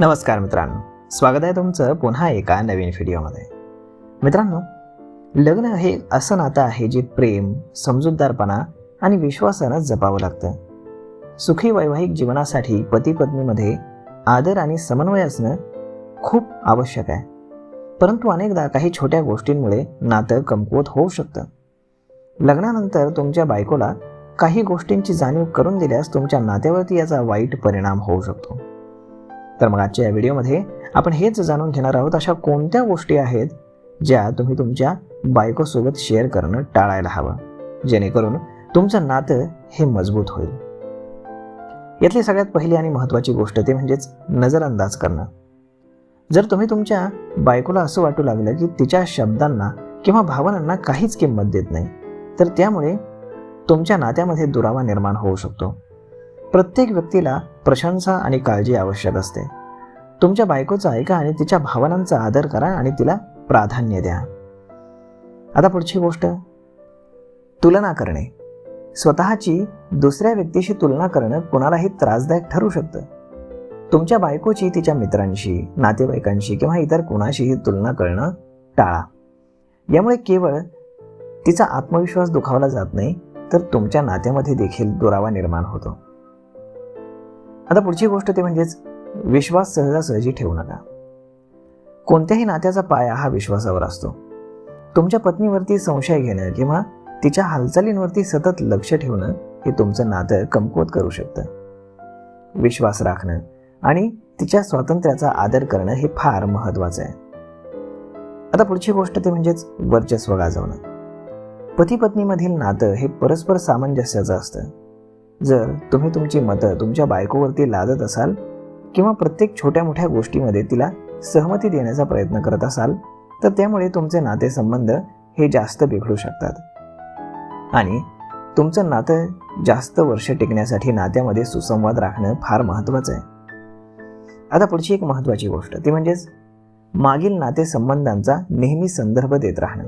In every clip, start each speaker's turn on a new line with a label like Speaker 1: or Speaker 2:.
Speaker 1: नमस्कार मित्रांनो. स्वागत आहे तुमचं पुन्हा एका नवीन व्हिडिओमध्ये. मित्रांनो लग्न हे असं नातं आहे जे प्रेम समजूतदारपणा आणि विश्वासानं जपावं लागतं. सुखी वैवाहिक जीवनासाठी पती पत्नीमध्ये आदर आणि समन्वय असणं खूप आवश्यक आहे. परंतु अनेकदा काही छोट्या गोष्टींमुळे नातं कमकुवत होऊ शकतं. लग्नानंतर तुमच्या बायकोला काही गोष्टींची जाणीव करून दिल्यास तुमच्या नात्यावरती याचा वाईट परिणाम होऊ शकतो. तर मग आजच्या या व्हिडिओमध्ये आपण हेच जाणून घेणार आहोत अशा कोणत्या गोष्टी आहेत ज्या तुम्ही तुमच्या बायकोसोबत शेअर करणं टाळायला हवं? जेणेकरून तुमचं नातं हे मजबूत होईल. यातली सगळ्यात पहिली आणि महत्त्वाची गोष्ट ते म्हणजेच नजरअंदाज करणं. जर तुम्ही तुमच्या बायकोला असं वाटू लागलं की तिच्या शब्दांना किंवा भावनांना काहीच किंमत देत नाही तर त्यामुळे तुमच्या नात्यामध्ये दुरावा निर्माण होऊ शकतो. प्रत्येक व्यक्तीला प्रशंसा आणि काळजी आवश्यक असते. तुमच्या बायकोचं ऐका आणि तिच्या भावनांचा आदर करा आणि तिला प्राधान्य द्या. आता पुढची गोष्ट. तुलना करणे. स्वतःची दुसऱ्या व्यक्तीशी तुलना करणं कोणालाही त्रासदायक ठरू शकतं. तुमच्या बायकोची तिच्या मित्रांशी नातेवाईकांशी किंवा इतर कुणाशीही तुलना करणं टाळा. यामुळे केवळ तिचा आत्मविश्वास दुखावला जात नाही तर तुमच्या नात्यामध्ये देखील दुरावा निर्माण होतो. आता पुढची गोष्ट ते म्हणजेच विश्वास सहजासहजी ठेवू नका. कोणत्याही नात्याचा पाया हा विश्वासावर असतो. तुमच्या पत्नीवरती संशय घेणं किंवा तिच्या हालचालींवरती सतत लक्ष ठेवणं हे तुमचं नातं कमकुवत करू शकतं. विश्वास राखणं आणि तिच्या स्वातंत्र्याचा आदर करणं हे फार महत्वाचं आहे. आता पुढची गोष्ट ते म्हणजेच वर्चस्व गाजवणं. पती पत्नीमधील नातं हे परस्पर सामंजस्याचं असतं. जर तुम्ही तुमची मतं तुमच्या बायकोवरती लादत असाल किंवा प्रत्येक छोट्या मोठ्या गोष्टीमध्ये तिला सहमती देण्याचा प्रयत्न करत असाल तर त्यामुळे तुमचे नातेसंबंध हे जास्त बिघडू शकतात. आणि तुमचं नातं जास्त वर्ष टिकण्यासाठी नात्यामध्ये सुसंवाद राखणं फार महत्त्वाचं आहे. आता पुढची एक महत्त्वाची गोष्ट ती म्हणजेच मागील नातेसंबंधांचा नेहमी संदर्भ देत राहणं.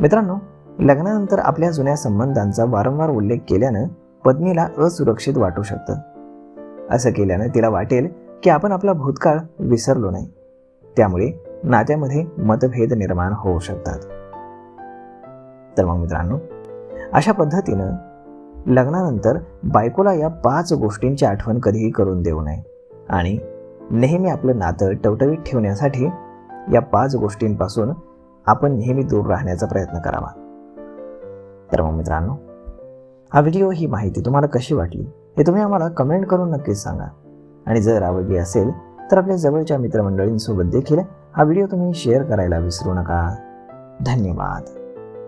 Speaker 1: मित्रांनो लग्नानंतर आपल्या जुन्या संबंधांचा वारंवार उल्लेख केल्यानं पत्नीला असुरक्षित वाटू शकतं. असं केल्यानं तिला वाटेल की आपण आपला भूतकाळ विसरलो नाही. त्यामुळे नात्यामध्ये मतभेद निर्माण होऊ शकतात. तर मग मित्रांनो अशा पद्धतीनं लग्नानंतर बायकोला या पाच गोष्टींची आठवण कधीही करून देऊ नये आणि नेहमी आपलं नातं टवटवीत ठेवण्यासाठी या पाच गोष्टींपासून आपण नेहमी दूर राहण्याचा प्रयत्न करावा. तर मग मित्रांनो हा व्हिडिओ ही माहिती तुम्हाला कशी वाटली हे तुम्ही आम्हाला कमेंट करून नक्कीच सांगा. आणि जर आवडली असेल तर आपल्या जवळच्या मित्रमंडळींसोबत देखील हा व्हिडिओ तुम्ही शेअर करायला विसरू नका. धन्यवाद.